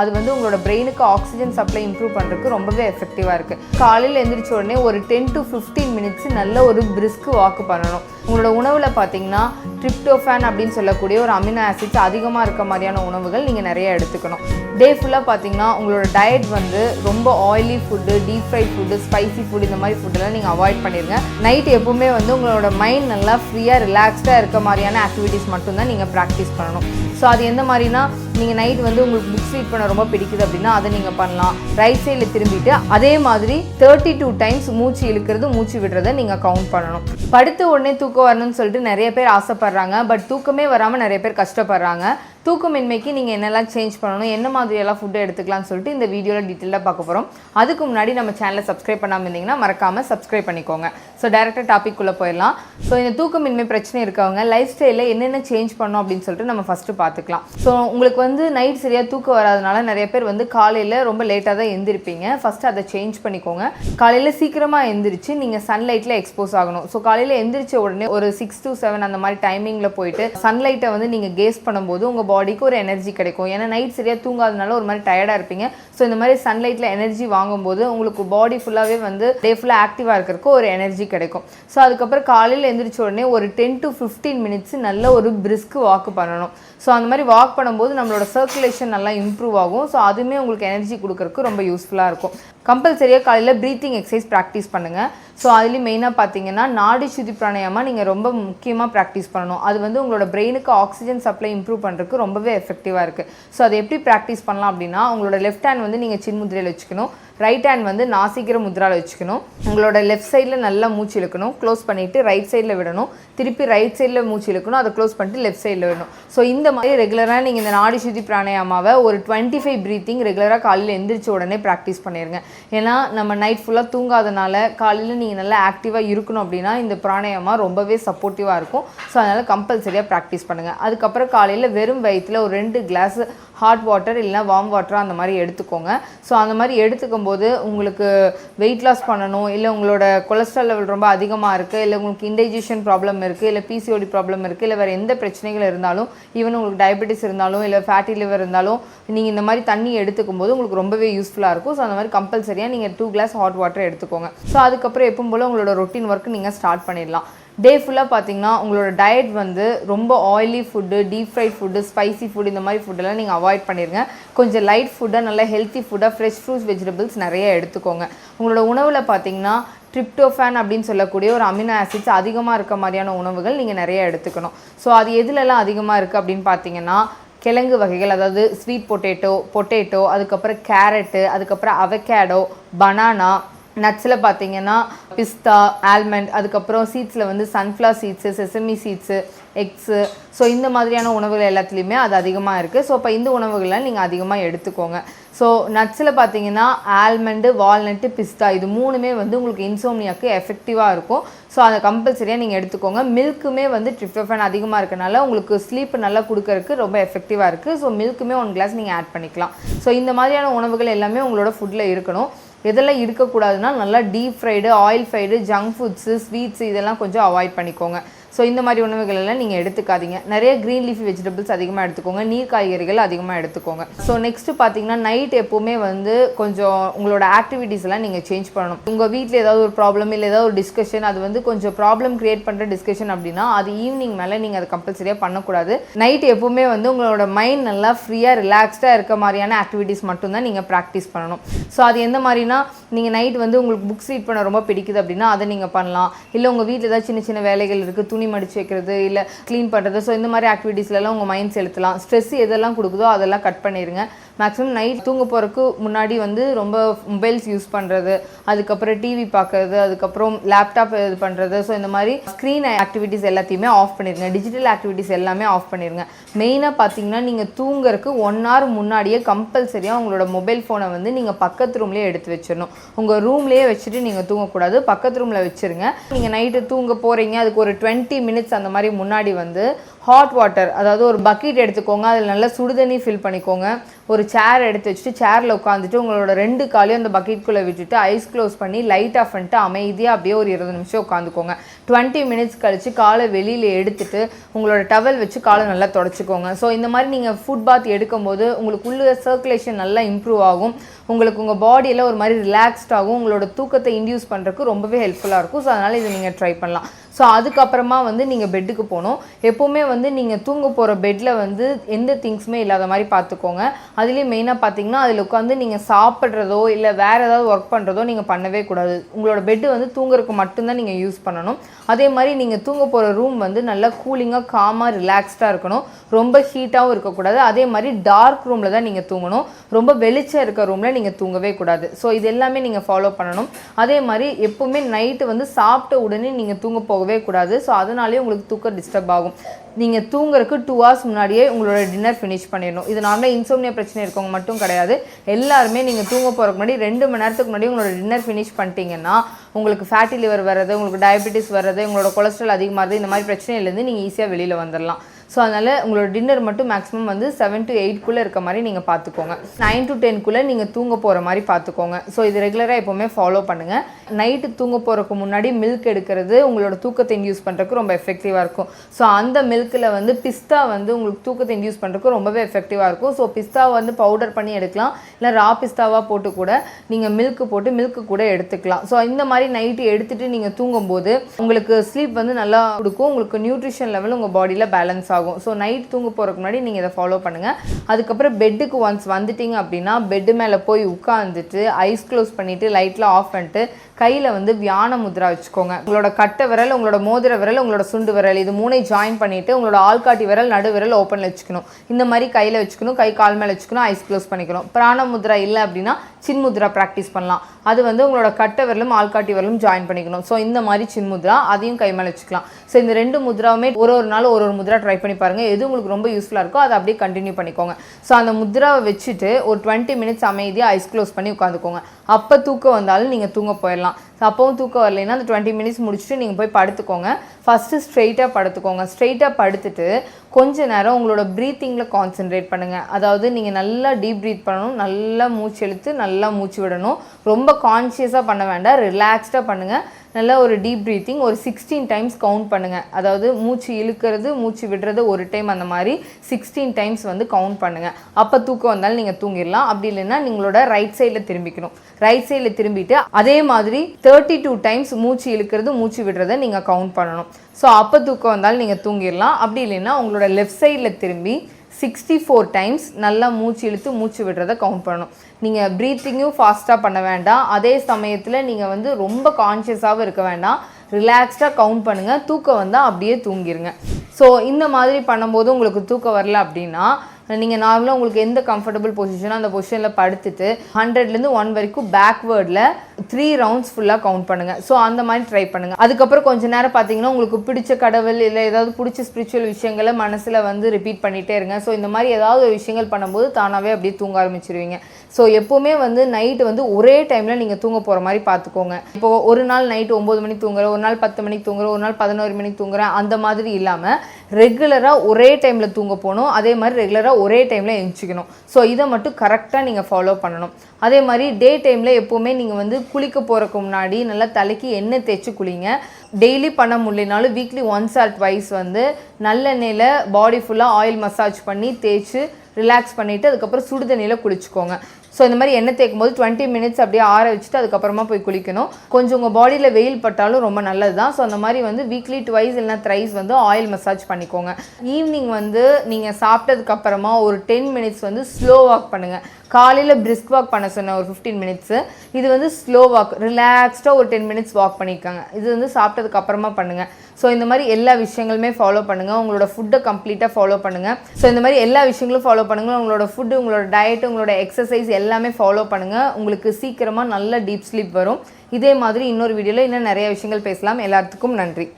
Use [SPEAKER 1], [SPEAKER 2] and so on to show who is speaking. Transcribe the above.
[SPEAKER 1] அது வந்து உங்களோட பிரெயினுக்கு ஆக்சிஜன் சப்ளை இம்ப்ரூவ் பண்ணுறதுக்கு ரொம்பவே எஃபெக்டிவாக இருக்குது காலையில் எந்திரிச்ச உடனே ஒரு டென் டு ஃபிஃப்டீன் மினிட்ஸ் நல்ல ஒரு பிரிஸ்க் வாக்கு பண்ணணும். உங்களோட உணவில் பார்த்தீங்கன்னா ட்ரிப்டோஃபேன் அப்படின்னு சொல்லக்கூடிய ஒரு அமினோ ஆசிட்ஸ் அதிகமாக இருக்க மாதிரியான உணவுகள் நீங்கள் நிறைய எடுத்துக்கணும். டே ஃபுல்லாக பார்த்தீங்கன்னா உங்களோட டயட் வந்து ரொம்ப oily food deep fried food spicy food இந்த மாதிரி ஃபுட்டெல்லாம் நீங்கள் அவாய்ட் பண்ணிடுங்க நைட் எப்பவுமே வந்து உங்களோட மைண்ட் நல்லா ஃப்ரீயாக ரிலாக்ஸ்டாக இருக்க மாதிரியான ஆக்டிவிட்டீஸ் மட்டும்தான் நீங்கள் ப்ராக்டிஸ் பண்ணணும். ஸோ அது எந்த மாதிரினா நீங்கள் நைட் வந்து உங்களுக்கு புக்ஸ் ரீட் பண்ண ரொம்ப பிடிக்குது அப்படின்னா அதை நீங்கள் பண்ணலாம். ரைட் சைடில் திரும்பிட்டு அதே மாதிரி தேர்ட்டி டூ டைம்ஸ் மூச்சு இழுக்கிறது மூச்சு விடுறத நீங்கள் கவுண்ட் பண்ணணும். படுத்த உடனே தூக்கம் வரணும்னு சொல்லிட்டு நிறைய பேர் ஆசைப்படுறாங்க. பட் தூக்கமே வராமல் நிறைய பேர் கஷ்டப்படுறாங்க. தூக்கமின்மைக்கு நீங்கள் என்னெல்லாம் சேஞ்ச் பண்ணணும் என்ன மாதிரியெல்லாம் ஃபுட்டு எடுத்துக்கலாம்னு சொல்லிட்டு இந்த வீடியோவில் டீட்டெயிலாக பார்க்க போகிறோம் அதுக்கு முன்னாடி நம்ம சேனலை சப்ஸ்கிரைப் பண்ணாமல் இருந்தீங்கன்னா மறக்காமல் சப்ஸ்கிரைப் பண்ணிக்கோங்க. ஸோ டேரெக்டாக டாபிக் போயிடலாம். ஸோ இந்த தூக்கமின்மை பிரச்சனை இருக்கவங்க லைஃப் ஸ்டைலில் என்னென்ன சேஞ்ச் பண்ணணும் அப்படின்னு சொல்லிட்டு நம்ம ஃபஸ்ட்டு பார்த்துக்கலாம். ஸோ உங்களுக்கு வந்து நைட் சரியாக தூக்கம் வராதனால நிறைய பேர் வந்து காலையில் ரொம்ப லேட்டாக தான் எழுந்திருப்பீங்க ஃபஸ்ட்டு அதை சேஞ்ச் பண்ணிக்கோங்க. காலையில் சீக்கிரமாக எழுந்திரிச்சு நீங்கள் சன்லைட்டில் எக்ஸ்போஸ் ஆகணும். ஸோ காலையில் எந்திரிச்ச உடனே ஒரு சிக்ஸ் டு செவன் அந்த மாதிரி டைமிங்கில் போயிட்டு சன்லைட்டை வந்து நீங்கள் கேஸ் பண்ணும்போது உங்கள் பாடிக்கு ஒரு எனர்ஜி கிடைக்கும். ஏன்னா நைட் சரியாக தூங்காதனால ஒரு மாதிரி டயர்டாக இருப்பீங்க. ஸோ இந்த மாதிரி சன்லைட்டில் எனர்ஜி வாங்கும்போது உங்களுக்கு பாடி ஃபுல்லாகவே வந்து டே ஃபுல்லாக ஆக்டிவாக இருக்கிறதுக்கு ஒரு எனர்ஜி கிடைக்கும். ஸோ அதுக்கப்புறம் காலையில் எந்திரிச்ச உடனே ஒரு டென் டு ஃபிஃப்டீன் மினிட்ஸ் நல்ல ஒரு பிரிஸ்க் வாக்கு பண்ணணும். ஸோ அந்த மாதிரி வாக் பண்ணும்போது நம்மளோட சர்க்குலேஷன் நல்லா இம்ப்ரூவ் ஆகும். ஸோ அதுவுமே உங்களுக்கு எனர்ஜி கொடுக்குறக்கு ரொம்ப யூஸ்ஃபுல்லாக இருக்கும். கம்பல்சரியாக காலையில் ப்ரீத்திங் எக்ஸசைஸ் ப்ராக்டிஸ் பண்ணுங்கள் ஸோ அதுலேயும் மெயினாக பார்த்தீங்கன்னா நாடி சுதி பிராணாயாமா நீங்கள் ரொம்ப முக்கியமாக ப்ராக்டிஸ் பண்ணணும். அது வந்து உங்களோட பிரெயினுக்கு ஆக்சிஜன் சப்ளை இம்ப்ரூவ் பண்ணுறதுக்கு ரொம்பவே எஃபெக்டிவாக இருக்குது ஸோ அதை எப்படி ப்ராக்டிஸ் பண்ணலாம் அப்படின்னா உங்களோட லெஃப்ட் ஹேண்ட் வந்து நீங்கள் சின்முதிரையில் வச்சுக்கணும். ரைட் ஹேண்ட் வந்து நாசிக்கிற முத்ராவில் வச்சுக்கணும். உங்களோட லெஃப்ட் சைடில் நல்லா மூச்சு இழுக்கணும். க்ளோஸ் பண்ணிவிட்டு ரைட் சைடில் விடணும். திருப்பி ரைட் சைடில் மூச்சு இழுக்கணும். அதை க்ளோஸ் பண்ணிட்டு லெஃப்ட் சைடில் விடணும். ஸோ இந்த மாதிரி ரெகுலராக நீங்கள் இந்த நாடி சுத்தி பிராணாயாமாவை ஒரு டுவெண்ட்டி ஃபைவ் ப்ரீத்திங் ரெகுலராக காலையில் எந்திரிச்ச உடனே ப்ராக்டிஸ் பண்ணிடுங்க ஏன்னா நம்ம நைட் ஃபுல்லாக தூங்காதனால காலையில் நீங்கள் நல்லா ஆக்டிவாக இருக்கணும் அப்படின்னா இந்த பிராணாயாமா ரொம்பவே சப்போர்ட்டிவாக இருக்கும். ஸோ அதனால் கம்பல்சரியாக ப்ராக்டிஸ் பண்ணுங்கள் அதுக்கப்புறம் காலையில் வெறும் வயிற்றில் ஒரு ரெண்டு கிளாஸ் ஹாட் வாட்டர் இல்லைனா வார்ம் வாட்டர் அந்த மாதிரி எடுத்துக்கோங்க. ஸோ அந்த மாதிரி எடுத்துக்கும் போது உங்களுக்கு வெயிட் லாஸ் பண்ணணும் இல்லை உங்களோட கொலஸ்ட்ரால் லெவல் ரொம்ப அதிகமாக இருக்குது இல்லை உங்களுக்கு இன்டைஜஷன் ப்ராப்ளம் இருக்குது இல்லை பிசிஓடி ப்ராப்ளம் இருக்குது இல்லை வேறு எந்த பிரச்சனைகள் இருந்தாலும் ஈவன் உங்களுக்கு டயபெட்டிஸ் இருந்தாலும் இல்லை ஃபேட்டி லிவர் இருந்தாலும் நீங்கள் இந்த மாதிரி தண்ணி எடுத்துக்கும் போது உங்களுக்கு ரொம்பவே யூஸ்ஃபுல்லாக இருக்கும். ஸோ அந்த மாதிரி கம்பல்சரியாக நீங்கள் டூ கிளாஸ் ஹாட் வாட்டர் எடுத்துக்கோங்க. ஸோ அதுக்கப்புறம் எப்பவும் போல் உங்களோட ரொட்டீன் ஒர்க் நீங்கள் ஸ்டார்ட் பண்ணிடலாம். டே ஃபுல்லாக பார்த்தீங்கன்னா உங்களோட டயட் வந்து ரொம்ப oily food deep fried food spicy food இந்த மாதிரி ஃபுட்டெல்லாம் நீங்கள் அவாய்ட் பண்ணிடுங்க கொஞ்சம் லைட் ஃபுட்டாக நல்லா ஹெல்த்தி ஃபுட்டாக ஃப்ரெஷ் ஃப்ரூட்ஸ் வெஜிடபிள்ஸ் நிறைய எடுத்துக்கோங்க. உங்களோட உணவில் பார்த்தீங்கன்னா ட்ரிப்டோஃபேன் அப்படின்னு சொல்லக்கூடிய ஒரு அமினோ ஆசிட்ஸ் அதிகமாக இருக்க மாதிரியான உணவுகள் நீங்கள் நிறைய எடுத்துக்கணும். ஸோ அது எதுலலாம் அதிகமாக இருக்குது அப்படின்னு பார்த்தீங்கன்னா கிழங்கு வகைகள் அதாவது ஸ்வீட் பொட்டேட்டோ பொட்டேட்டோ அதுக்கப்புறம் கேரட்டு அதுக்கப்புறம் அவகேடோ பனானா நட்ஸில் பார்த்தீங்கன்னா பிஸ்தா ஆல்மண்ட் அதுக்கப்புறம் சீட்ஸில் வந்து sunflower seeds sesame seeds eggs so இந்த மாதிரியான உணவுகள் எல்லாத்துலேயுமே அது அதிகமாக இருக்குது ஸோ இப்போ இந்த உணவுகள்லாம் நீங்கள் அதிகமாக எடுத்துக்கோங்க. ஸோ நட்ஸில் பார்த்தீங்கன்னா ஆல்மண்டு வால்நட்டு பிஸ்தா இது மூணுமே வந்து உங்களுக்கு இன்சோம்னியாக்கு எஃபெக்டிவாக இருக்கும். ஸோ அதை கம்பல்சரியாக நீங்கள் எடுத்துக்கோங்க. மில்க்குமே வந்து ட்ரிப்டோஃபேன் அதிகமாக இருக்கனால உங்களுக்கு ஸ்லீப் நல்லா கொடுக்கறதுக்கு ரொம்ப எஃபெக்டிவாக இருக்குது ஸோ மில்க்குமே ஒன் கிளாஸ் நீங்கள் ஆட் பண்ணிக்கலாம். ஸோ இந்த மாதிரியான உணவுகள் எல்லாமே உங்களோட ஃபுட்டில் இருக்கணும். எதெல்லாம் இருக்கக்கூடாதுன்னா நல்லா deep fried oil fried junk foods sweets இதெல்லாம் கொஞ்சம் அவாய்ட் பண்ணிக்கோங்க. ஸோ இந்த மாதிரி உணவுகள் எல்லாம் நீங்கள் எடுத்துக்காதீங்க. நிறைய க்ரீன் லீஃபி வெஜிடபிள்ஸ் அதிகமாக எடுத்துக்கோங்க. நீர் காய்கறிகள் அதிகமாக எடுத்துக்கோங்க. ஸோ நெக்ஸ்ட்டு பார்த்தீங்கன்னா நைட் எப்போவுமே வந்து கொஞ்சம் உங்களோட ஆக்டிவிட்டீஸ் எல்லாம் நீங்கள் சேஞ்ச் பண்ணணும். உங்கள் வீட்டில் ஏதாவது ஒரு ப்ராப்ளம் இல்லை ஏதாவது ஒரு டிஸ்கஷன் அது வந்து கொஞ்சம் ப்ராப்ளம் க்ரியேட் பண்ணுற டிஸ்கஷன் அப்படின்னா அது ஈவினிங் மேலே நீங்கள் அதை கம்பல்சரியாக பண்ணக்கூடாது. நைட் எப்போவுமே வந்து உங்களோட மைண்ட் நல்லா ஃப்ரீயாக ரிலாக்ஸ்டாக இருக்க மாதிரியான ஆக்டிவிட்டீஸ் மட்டும்தான் நீங்கள் ப்ராக்டிஸ் பண்ணணும். ஸோ அது எந்த மாதிரினா நீங்கள் நைட் வந்து உங்களுக்கு புக்ஸ் ரீட் பண்ண ரொம்ப பிடிக்குது அப்படின்னா அதை நீங்கள் பண்ணலாம். இல்லை உங்கள் வீட்டில் ஏதாவது சின்ன சின்ன வேலைகள் இருக்குது துணி மடிச்சு வைக்கிறது இல்லை க்ளீன் பண்ணுறது ஸோ இந்த மாதிரி ஆக்டிவிட்டீஸ்லலாம் உங்கள் மைண்ட் செலுத்தலாம். ஸ்ட்ரெஸ் எதெல்லாம் கொடுக்குதோ அதெல்லாம் கட் பண்ணிடுங்க மேக்ஸிமம் நைட் தூங்க போகிறதுக்கு முன்னாடி வந்து ரொம்ப மொபைல்ஸ் யூஸ் பண்ணுறது அதுக்கப்புறம் டிவி பார்க்குறது அதுக்கப்புறம் லேப்டாப் இது பண்ணுறது ஸோ இந்த மாதிரி ஸ்க்ரீன் ஆக்டிவிட்டீஸ் எல்லாத்தையுமே ஆஃப் பண்ணிடுங்க டிஜிட்டல் ஆக்டிவிட்டீஸ் எல்லாமே ஆஃப் பண்ணிடுங்க மெயினாக பார்த்தீங்கன்னா நீங்கள் தூங்குறதுக்கு ஒன் ஹவர் முன்னாடியே கம்பல்சரியாக உங்களோட மொபைல் ஃபோனை வந்து நீங்கள் பக்கத்து ரூம்லேயே எடுத்து வச்சிடணும். உங்கள் ரூம்லேயே வச்சுட்டு நீங்கள் தூங்கக்கூடாது. பக்கத்து ரூமில் வச்சுருங்க. நீங்கள் நைட்டு தூங்க போகிறீங்க அதுக்கு ஒரு டுவெண்ட்டி மினிட்ஸ் அந்த மாதிரி முன்னாடி வந்து ஹாட் வாட்டர் அதாவது ஒரு பக்கெட் எடுத்துக்கோங்க. அதில் நல்லா சுடுதண்ணி ஃபில் பண்ணிக்கோங்க. ஒரு சேர் எடுத்து வச்சுட்டு சேரில் உட்காந்துட்டு உங்களோட ரெண்டு காலையும் அந்த பக்கெட்குள்ளே விட்டுட்டு ஐஸ் க்ளோஸ் பண்ணி லைட் ஆஃப் பண்ணிட்டு அமைதியாக அப்படியே ஒரு இருபது நிமிஷம் உட்காந்துக்கோங்க டுவெண்ட்டி மினிட்ஸ் கழித்து காலை வெளியில் எடுத்துட்டு உங்களோட டவல் வச்சு காலை நல்லா தொடச்சிக்கோங்க. ஸோ இந்த மாதிரி நீங்கள் ஃபுட் பாத் எடுக்கும்போது உங்களுக்கு உள்ள சர்க்குலேஷன் நல்லா இம்ப்ரூவ் ஆகும். உங்களுக்கு உங்கள் பாடியில் ஒரு மாதிரி ரிலாக்ஸ்டாகும் உங்களோட தூக்கத்தை இன்டியூஸ் பண்ணுறதுக்கு ரொம்பவே ஹெல்ப்ஃபுல்லாக இருக்கும். ஸோ அதனால் இதை நீங்கள் ட்ரை பண்ணலாம். ஸோ அதுக்கப்புறமா வந்து நீங்கள் பெட்டுக்கு போகணும். எப்போவுமே வந்து நீங்கள் தூங்க போகிற பெட்டில் வந்து எந்த திங்ஸுமே இல்லாத மாதிரி பார்த்துக்கோங்க. அதுலேயும் மெயினாக பார்த்தீங்கன்னா அதில் உட்காந்து நீங்கள் சாப்பிட்றதோ இல்லை வேறு ஏதாவது ஒர்க் பண்ணுறதோ நீங்கள் பண்ணவே கூடாது. உங்களோட பெட்டு வந்து தூங்குறதுக்கு மட்டும்தான் நீங்கள் யூஸ் பண்ணணும். அதே மாதிரி நீங்கள் தூங்க போகிற ரூம் வந்து நல்லா கூலிங்காக காமாக ரிலாக்ஸ்டாக இருக்கணும். ரொம்ப ஹீட்டாகவும் இருக்கக்கூடாது. அதே மாதிரி டார்க் ரூமில் தான் நீங்கள் தூங்கணும். ரொம்ப வெளிச்சம் இருக்க ரூமில் நீங்கள் தூங்கவே கூடாது. ஸோ இது எல்லாமே நீங்கள் ஃபாலோ பண்ணணும். அதே மாதிரி எப்போவுமே நைட்டு வந்து சாப்பிட்ட உடனே நீங்கள் தூங்க போகவே கூடாது. ஸோ அதனாலேயே உங்களுக்கு தூக்கம் டிஸ்டர்ப் ஆகும். நீங்கள் தூங்குறதுக்கு டூ ஹவர்ஸ் முன்னாடியே உங்களோட டின்னர் ஃபினிஷ் பண்ணிடணும். இது நார்மலாக இன்சோம்னியா பிரச்சனை இருக்கவங்க மட்டும் கிடையாது. எல்லாருமே நீங்கள் தூங்க போகிறதுக்கு முன்னாடி ரெண்டு மணி நேரத்துக்கு முன்னாடி உங்களோட டின்னர் ஃபினிஷ் பண்ணிட்டீங்கன்னா உங்களுக்கு ஃபேட்டி லிவர் வர்றது உங்களுக்கு டயபெட்டிஸ் வர்றது உங்களோட கொலஸ்ட்ரால் அதிகமாகிறது இந்த மாதிரி பிரச்சனையிலேருந்து நீங்கள் ஈஸியாக வெளியில் வந்துடலாம் ஸோ அதனால் உங்களோட டின்னர் மட்டும் மேக்ஸிமம் வந்து செவன் டு எயிட்குள்ளே இருக்க மாதிரி நீங்கள் பார்த்துக்கோங்க நைன் டு டென்க்குள்ளே நீங்கள் தூங்க போகிற மாதிரி பார்த்துக்கோங்க ஸோ இது ரெகுலராக எப்போவுமே ஃபாலோ பண்ணுங்கள் நைட்டு தூங்க போகிறதுக்கு முன்னாடி மில்க் எடுக்கிறது உங்களோட தூக்கத்தை இன்டியூஸ் பண்ணுறதுக்கு ரொம்ப எஃபெக்டிவாக இருக்கும். ஸோ அந்த மில்கில் வந்து பிஸ்தா வந்து உங்களுக்கு தூக்கத்தை இன்டியூஸ் பண்ணுறதுக்கு ரொம்பவே எஃபெக்டிவாக இருக்கும். ஸோ பிஸ்தாவை வந்து பவுடர் பண்ணி எடுக்கலாம். இல்லை ரா பிஸ்தாவாக போட்டு கூட நீங்கள் மில்க் போட்டு மில்க்கு கூட எடுத்துக்கலாம். ஸோ இந்த மாதிரி நைட்டு எடுத்துகிட்டு நீங்கள் தூங்கும்போது உங்களுக்கு ஸ்லீப் வந்து நல்லா கொடுக்கும். உங்களுக்கு நியூட்ரிஷன் லெவல் உங்கள் பாடியில் பேலன்ஸ் ஆகும். ஸோ நைட் தூங்க போகிறதுக்கு முன்னாடி நீங்கள் இதை ஃபாலோ பண்ணுங்கள் அதுக்கப்புறம் பெட்டுக்கு ஒன்ஸ் வந்துட்டீங்க அப்படின்னா பெட்டு மேலே போய் உட்காந்துட்டு ஐஸ் க்ளோஸ் பண்ணிவிட்டு லைட்லாம் ஆஃப் பண்ணிட்டு கையில் வந்து வியான முத்ரா வச்சுக்கோங்க. உங்களோட கட்டை விரல் உங்களோட மோதிர விரல் உங்களோட சுண்டு விரல் இது மூணை ஜாயின் பண்ணிவிட்டு உங்களோட ஆள்காட்டி விரல் நடு விரல் ஓப்பனில் வச்சுக்கணும். இந்த மாதிரி கையில் வச்சுக்கணும் கை கால் மேலே வச்சுக்கணும் ஐஸ் க்ளோஸ் பண்ணிக்கணும். பிராண முத்ரா இல்லை அப்படின்னா சின்முத்ரா ப்ராக்டிஸ் பண்ணலாம். அது வந்து உங்களோட கட்டை விரலும் ஆள்காட்டி விரலும் ஜாயின் பண்ணிக்கணும். ஸோ இந்த மாதிரி சின்முத்ரா அதையும் கை மேலே வச்சுக்கலாம். ஸோ இந்த ரெண்டு முத்ராவுமே ஒரு ஒரு நாள் ஒரு ஒரு முத்ரா ட்ரை பண்ணி பாருங்கள் எது உங்களுக்கு ரொம்ப யூஸ்ஃபுல்லாக இருக்கோ அதை அப்படியே கண்டினியூ பண்ணிக்கோங்க. ஸோ அந்த முத்ராவை வச்சுட்டு ஒரு டுவெண்ட்டி மினிட்ஸ் அமைதியாக ஐஸ் க்ளோஸ் பண்ணி உட்காந்துக்கோங்க. அப்போ தூக்கம் வந்தாலும் நீங்கள் தூங்க போயிடலாம். ஸோ அப்போவும் தூக்கம் வரலைன்னா அந்த டுவெண்ட்டி மினிட்ஸ் முடிச்சுட்டு நீங்கள் போய் படுத்துக்கோங்க. ஃபஸ்ட்டு ஸ்ட்ரெயிட்டாக படுத்துக்கோங்க. ஸ்ட்ரெயிட்டாக படுத்துட்டு கொஞ்ச நேரம் உங்களோட ப்ரீத்திங்கில் கான்சென்ட்ரேட் பண்ணுங்கள் அதாவது நீங்கள் நல்லா டீப் ப்ரீத் பண்ணணும். நல்லா மூச்சு இழுத்து நல்லா மூச்சு விடணும். ரொம்ப கான்ஷியஸாக பண்ண வேண்டாம். ரிலாக்ஸ்டாக பண்ணுங்கள் நல்லா ஒரு டீப் ப்ரீத்திங் ஒரு சிக்ஸ்டீன் டைம்ஸ் கவுண்ட் பண்ணுங்கள் அதாவது மூச்சு இழுக்கிறது மூச்சு விடுறது ஒரு டைம் அந்த மாதிரி சிக்ஸ்டீன் டைம்ஸ் வந்து கவுண்ட் பண்ணுங்கள் அப்போ தூக்கம் வந்தாலும் நீங்கள் தூங்கிடலாம். அப்படி இல்லைன்னா நீங்களோட ரைட் சைடில் திரும்பிக்கணும். ரைட் சைடில் திரும்பிட்டு அதே மாதிரி தேர்ட்டி டூ டைம்ஸ் மூச்சு இழுக்கிறது மூச்சு விடுறதை நீங்கள் கவுண்ட் பண்ணணும். ஸோ அப்போ தூக்கம் வந்தாலும் நீங்கள் தூங்கிடலாம். அப்படி இல்லைன்னா உங்களோட லெஃப்ட் சைடில் திரும்பி சிக்ஸ்டி ஃபோர் டைம்ஸ் நல்லா மூச்சு இழுத்து மூச்சு விடுறதை கவுண்ட் பண்ணணும். நீங்கள் ப்ரீத்திங்கும் ஃபாஸ்ட்டாக பண்ண வேண்டாம். அதே சமயத்தில் நீங்கள் வந்து ரொம்ப கான்ஷியஸாகவும் இருக்க வேண்டாம். ரிலாக்ஸ்டாக கவுண்ட் பண்ணுங்கள் தூக்கம் வந்தால் அப்படியே தூங்கிடுங்க ஸோ இந்த மாதிரி பண்ணும்போது உங்களுக்கு தூக்கம் வரல அப்படின்னா நீங்கள் நார்மலாக உங்களுக்கு எந்த கம்ஃபர்டபுள் பொசிஷனோ அந்த பொசிஷனில் படுத்துட்டு ஹண்ட்ரட்லேருந்து ஒன் வரைக்கும் பேக்வேர்டில் த்ரீ ரவுண்ட்ஸ் ஃபுல்லாக கவுண்ட் பண்ணுங்கள் ஸோ அந்த மாதிரி ட்ரை பண்ணுங்கள் அதுக்கப்புறம் கொஞ்ச நேரம் பார்த்தீங்கன்னா உங்களுக்கு பிடிச்ச கடவுள் இல்லை ஏதாவது பிடிச்ச ஸ்பிரிச்சுவல் விஷயங்களை மனசில் வந்து ரிப்பீட் பண்ணிகிட்டே இருங்க. ஸோ இந்த மாதிரி ஏதாவது ஒரு விஷயங்கள் பண்ணும்போது தானாகவே அப்படியே தூங்க ஆரம்பிச்சிருவீங்க. ஸோ எப்போவுமே வந்து நைட்டு வந்து ஒரே டைமில் நீங்கள் தூங்க போகிற மாதிரி பார்த்துக்கோங்க இப்போ ஒரு நாள் நைட்டு ஒம்பது மணிக்கு தூங்குற ஒரு நாள் பத்து மணிக்கு தூங்குற ஒரு நாள் பதினோரு மணிக்கு தூங்குற அந்த மாதிரி இல்லாமல் ரெகுலராக ஒரே டைமில் தூங்க போகணும். அதே மாதிரி ரெகுலராக ஒரே டைமில் எழுச்சிக்கணும் ஸோ இதை மட்டும் கரெக்டாக நீங்கள் ஃபாலோ பண்ணணும். அதே மாதிரி டே டைமில் எப்போவுமே நீங்கள் வந்து குளிக்க போகிறதுக்கு முன்னாடி நல்லா தலைக்கு எண்ணெய் தேய்ச்சி குளிங்க. டெய்லி பண்ண முடியலனாலும் வீக்லி ஒன்ஸ் ஆர் ட்வைஸ் வந்து நல்லெண்ணெயில் பாடி ஃபுல்லாக ஆயில் மசாஜ் பண்ணி தேய்ச்சி ரிலாக்ஸ் பண்ணிவிட்டு அதுக்கப்புறம் சுடுதண்ணியில் குளிச்சுக்கோங்க. ஸோ இந்த மாதிரி எண்ணெய் தேய்க்கும் போது டுவெண்ட்டி மினிட்ஸ் அப்படியே ஆற வச்சுட்டு அதுக்கப்புறமா போய் குளிக்கணும். கொஞ்சம் உங்கள் பாடியில் வெயில் பட்டாலும் ரொம்ப நல்லது தான். ஸோ அந்த மாதிரி வந்து வீக்லி டுவைஸ் இல்லைனா த்ரைஸ் வந்து ஆயில் மசாஜ் பண்ணிக்கோங்க. ஈவினிங் வந்து நீங்கள் சாப்பிட்டதுக்கப்புறமா ஒரு டென் மினிட்ஸ் வந்து ஸ்லோ வாக் பண்ணுங்கள் காலையில் பிரிஸ்க் வாக் பண்ண சொன்னேன் ஒரு ஃபிஃப்டீன் மினிட்ஸு இது வந்து ஸ்லோ வாக் ரிலாக்ஸ்டாக ஒரு டென் மினிட்ஸ் வாக் பண்ணியிருக்காங்க இது வந்து சாப்பிட்டதுக்கு அப்புறமா பண்ணுங்கள் ஸோ இந்த மாதிரி எல்லா விஷயங்களுமே ஃபாலோ பண்ணுங்கள் உங்களோட ஃபுட்டை கம்ப்ளீட்டாக ஃபாலோ பண்ணுங்கள் ஸோ இந்த மாதிரி எல்லா விஷயங்களும் ஃபாலோ பண்ணுங்கள் உங்களோட ஃபுட்டு உங்களோட டயட் உங்களோட எக்ஸசைஸ் எல்லாமே ஃபாலோ பண்ணுங்கள் உங்களுக்கு சீக்கிரமாக நல்ல டீப் ஸ்லீப் வரும். இதே மாதிரி இன்னொரு வீடியோவில் இன்னும் நிறைய விஷயங்கள் பேசலாம். எல்லாத்துக்கும் நன்றி.